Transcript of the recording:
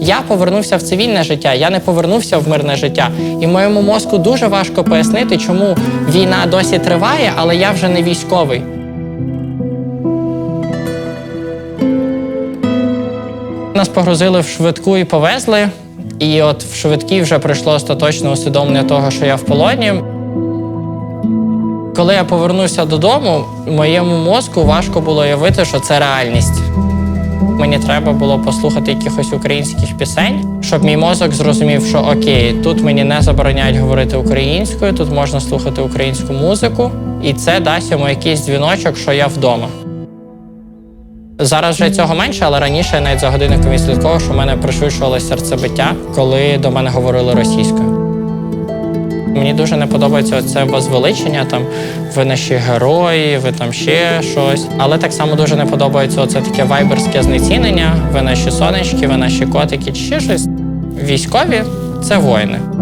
Я повернувся в цивільне життя, я не повернувся в мирне життя. І моєму мозку дуже важко пояснити, чому війна досі триває, але я вже не військовий. Нас погрузили в швидку і повезли. І от в швидкій вже прийшло остаточне усвідомлення того, що я в полоні. Коли я повернувся додому, моєму мозку важко було уявити, що це реальність. Мені треба було послухати якихось українських пісень, щоб мій мозок зрозумів, що окей, тут мені не забороняють говорити українською, тут можна слухати українську музику, і це дасть йому якийсь дзвіночок, що я вдома. Зараз вже цього менше, але раніше я навіть за годинником відслідковував, що в мене пришвидшувалося серцебиття, коли до мене говорили російською. Мені дуже не подобається це возвеличення, там ви наші герої, ви там ще щось. Але так само дуже не подобається оце таке вайберське знецінення. Ви наші сонечки, ви наші котики, чи ще щось. Військові це воїни.